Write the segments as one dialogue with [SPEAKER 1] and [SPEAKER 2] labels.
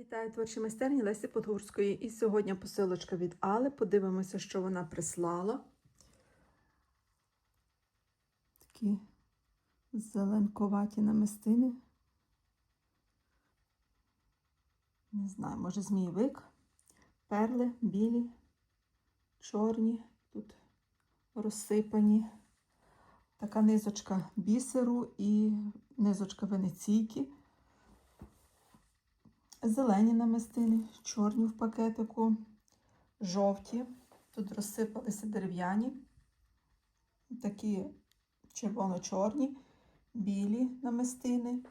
[SPEAKER 1] Вітаю творчі майстерні Лесі Подгурської. І сьогодні посилочка від Али. Подивимося, що вона прислала. Такі зеленковаті намистини. Не знаю, може змійовик. Перли, білі, чорні, тут розсипані. Така низочка бісеру і низочка венеційки. Зелені намистини, чорні в пакетику, жовті. Тут розсипалися дерев'яні, такі червоно-чорні, білі намистини,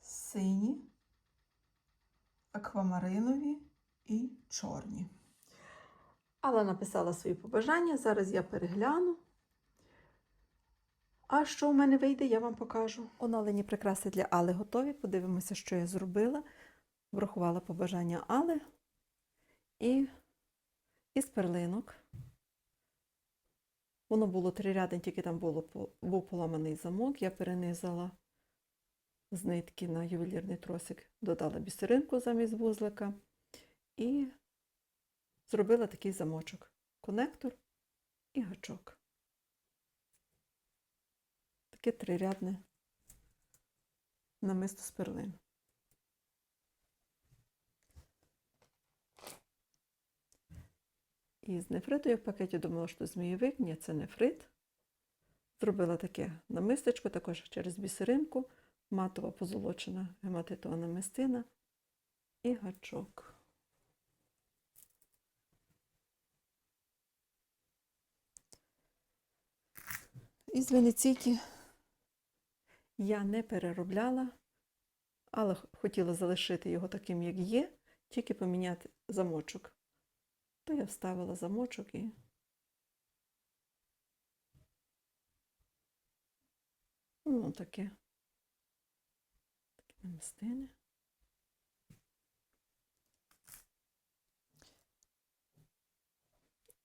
[SPEAKER 1] сині, аквамаринові і чорні. Алла написала свої побажання. Зараз я перегляну. А що в мене вийде, я вам покажу. Оновлені прикраси для Али готові. Подивимося, що я зробила. Врахувала побажання Али. І із перлинок. Воно було три ряди, тільки там було, був поламаний замок. Я перенизала з нитки на ювелірний тросик, додала бісеринку замість вузлика і зробила такий замочок. Конектор і гачок. Таке трирядне намисто з перлин. І з нефриту я в пакеті думала, що змієвик, ні, це нефрит. Зробила таке намистечко, також через бісеринку, матова позолочена гематитова намистина і гачок. Із венеційки я не переробляла, але хотіла залишити його таким, як є, тільки поміняти замочок. То я вставила замочок і ну, таке. Такі намистини.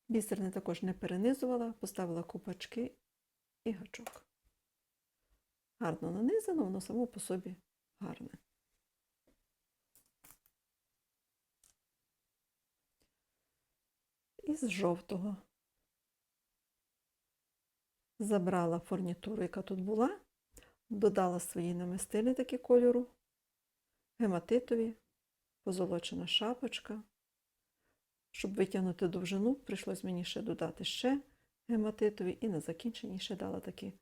[SPEAKER 1] Бісерне також не перенизувала, поставила купачки і гачок. Гарно нанизано, воно само по собі гарне. Із жовтого забрала фурнітуру, яка тут була, додала свої намистини такі кольору, гематитові, позолочена шапочка. Щоб витягнути довжину, прийшлось мені ще додати ще гематитові і на закінченні ще дала такі.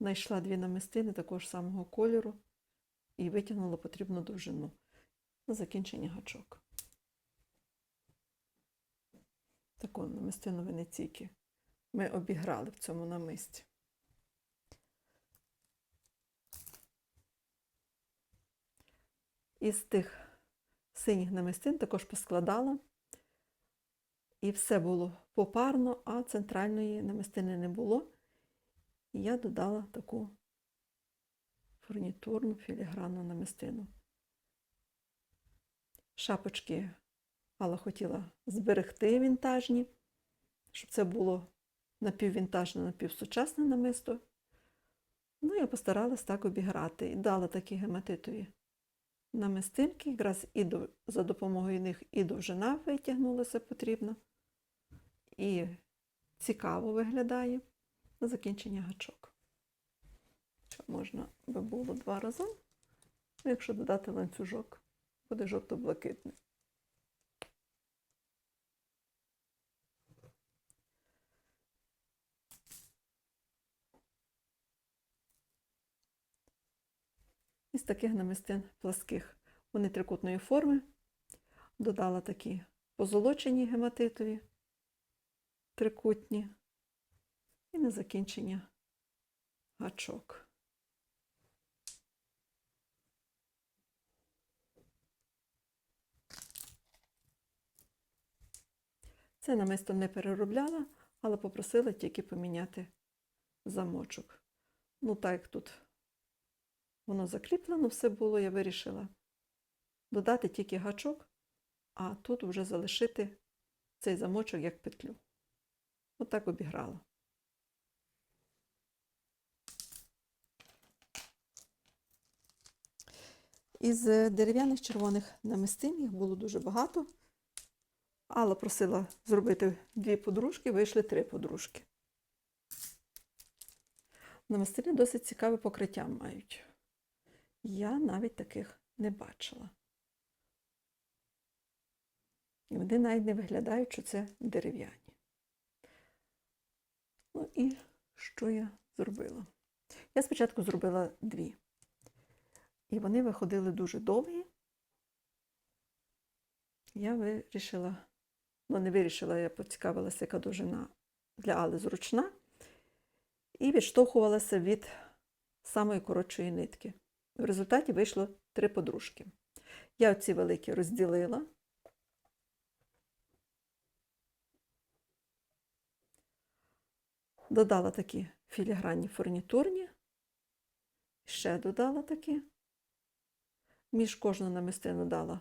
[SPEAKER 1] Знайшла дві намистини такого ж самого кольору і витягнула потрібну довжину. На закінчення гачок. Таку намистину венеційки ми обіграли в цьому намисті. Із тих синіх намистин також поскладала. І все було попарно, а центральної намистини не було. І я додала таку фурнітурну філігранну намистину. Шапочки Алла хотіла зберегти вінтажні, щоб це було напіввінтажне, напівсучасне намисто. Ну, я постаралась так обіграти і дала такі гематитові намистинки, якраз і до, за допомогою них і довжина витягнулася потрібна, і цікаво виглядає на закінчення гачок. Що можна би було два рази, ну, якщо додати ланцюжок, буде жовто-блакитний. Із таких намистин пласких вони трикутної форми. Додала такі позолочені гематитові, трикутні, і на закінчення гачок. Це намисто не переробляла, але попросила тільки поміняти замочок. Ну, так як тут воно закріплено все було, я вирішила додати тільки гачок, а тут вже залишити цей замочок як петлю. Отак обіграла. Із дерев'яних червоних намистин їх було дуже багато. Алла просила зробити дві подружки, вийшли три подружки. Намистини досить цікаве покриття мають. Я навіть таких не бачила. І вони навіть не виглядають, що це дерев'яні. Ну і що я зробила? Я спочатку зробила дві. І вони виходили дуже довгі. Я вирішила, ну не вирішила, я поцікавилася, яка довжина для Али зручна, і відштовхувалася від самої коротшої нитки. В результаті вийшло три подружки. Я оці великі розділила. Додала такі філігранні фурнітурні, ще додала такі. Між кожну намистину дала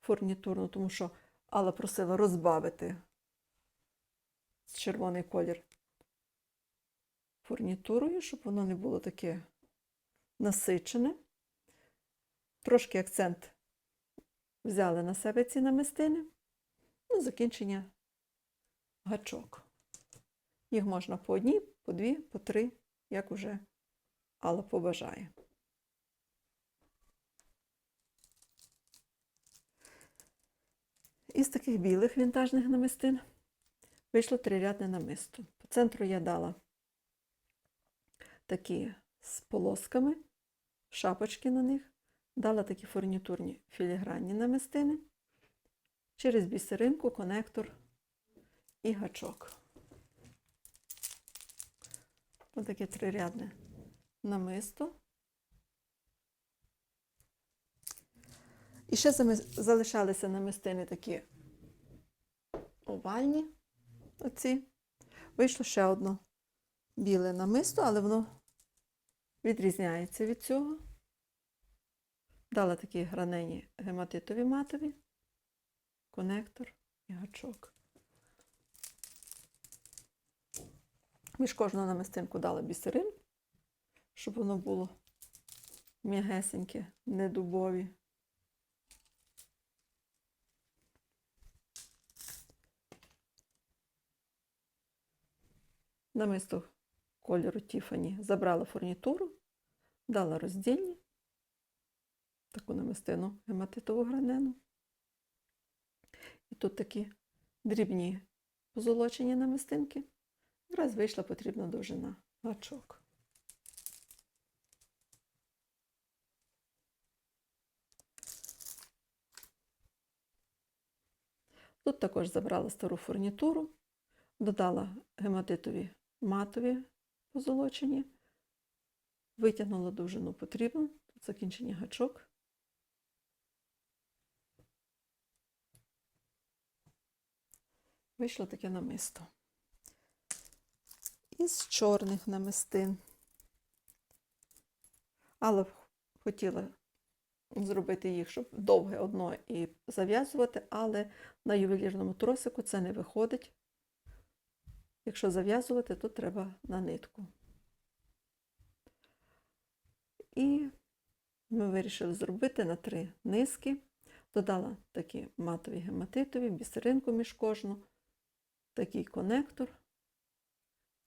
[SPEAKER 1] фурнітурну, тому що Алла просила розбавити червоний колір фурнітурою, щоб воно не було таке насичене. Трошки акцент взяли на себе ці намистини. Ну, закінчення гачок. Їх можна по одній, по дві, по три, як уже Алла побажає. Із таких білих вінтажних намистин вийшло трирядне намисто. По центру я дала такі з полосками, шапочки на них, дала такі фурнітурні філігранні намистини, через бісеринку, конектор і гачок. Ось таке трирядне намисто. І ще залишалися намистини такі овальні. Оці. Вийшло ще одно біле намисто, але воно відрізняється від цього. Дала такі гранені гематитові матові, конектор і гачок. Між кожну намистинку дала бісерин, щоб воно було м'ягесеньке, не дубові. Намисто кольору Тіфані забрала фурнітуру, дала роздільні, таку намистину гематитову гранену. І тут такі дрібні позолочені намистинки. Якраз вийшла потрібна довжина гачок. Тут також забрала стару фурнітуру, додала гематитові матові позолочені, витягнула довжину потрібну, тут закінчення гачок. Вийшло таке намисто. Із чорних намистин. Але хотіла зробити їх, щоб довге одно і зав'язувати, але на ювелірному тросику це не виходить. Якщо зав'язувати, то треба на нитку. І ми вирішили зробити на три низки. Додала такі матові гематитові, бісеринку між кожну, такий конектор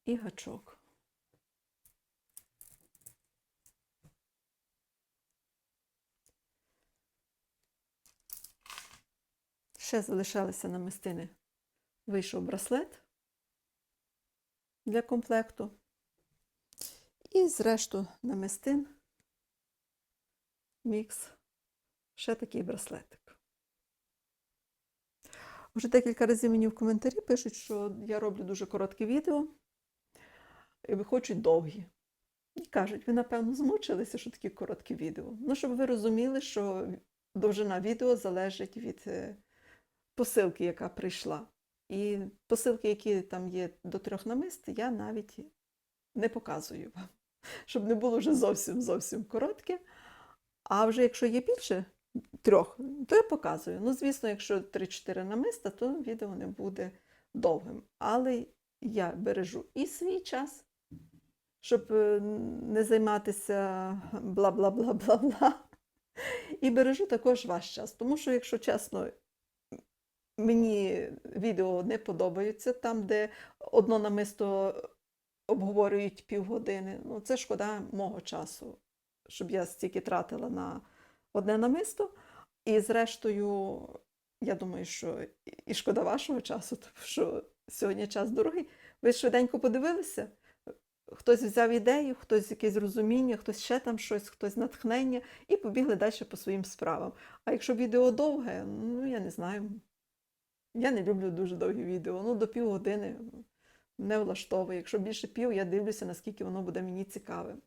[SPEAKER 1] і гачок. Ще залишалися намистини. Вийшов браслет для комплекту. І зрешту намистин мікс ще такий браслетик. Вже декілька разів мені в коментарі пишуть, що я роблю дуже короткі відео і хочуть довгі. І кажуть, ви, напевно, змучилися, що такі короткі відео. Ну, щоб ви розуміли, що довжина відео залежить від е, посилки, яка прийшла. І посилки, які там є до трьох намист, я навіть не показую вам, щоб не було вже зовсім зовсім коротке. А вже якщо є більше трьох, то я показую. Ну, звісно, якщо 3-4 намиста, то відео не буде довгим. Але я бережу і свій час, щоб е, не займатися бла-бла-бла-бла-бла. І бережу також ваш час, тому що, якщо чесно, мені відео не подобаються там, де одно намисто обговорюють півгодини. Ну, це шкода мого часу, щоб я стільки тратила на одне намисто. І зрештою, я думаю, що і шкода вашого часу, тому що сьогодні час дорогий. Ви швиденько подивилися. Хтось взяв ідею, хтось якесь розуміння, хтось ще там щось, хтось натхнення, і побігли далі по своїм справам. А якщо відео довге, ну я не знаю. Я не люблю дуже довгі відео. Ну, до півгодини не влаштовує. Якщо більше пів, я дивлюся, наскільки воно буде мені цікавим.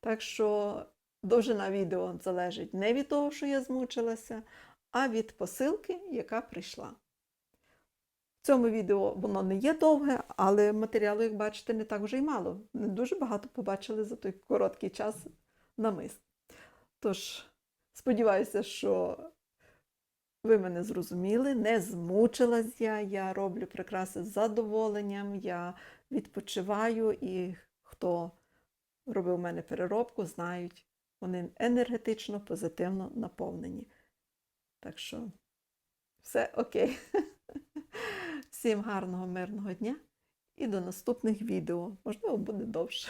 [SPEAKER 1] Так що довжина відео залежить не від того, що я змучилася, а від посилки, яка прийшла. В цьому відео воно не є довге, але матеріалу, як бачите, не так вже й мало. Не дуже багато побачили за той короткий час намис. Тож, сподіваюся, що ви мене зрозуміли, не змучилась я, я роблю прикраси з задоволенням, я відпочиваю, і хто робив у мене переробку, знають, вони енергетично, позитивно наповнені. Так що все окей. Всім гарного, мирного дня і до наступних відео. Можливо, буде довше.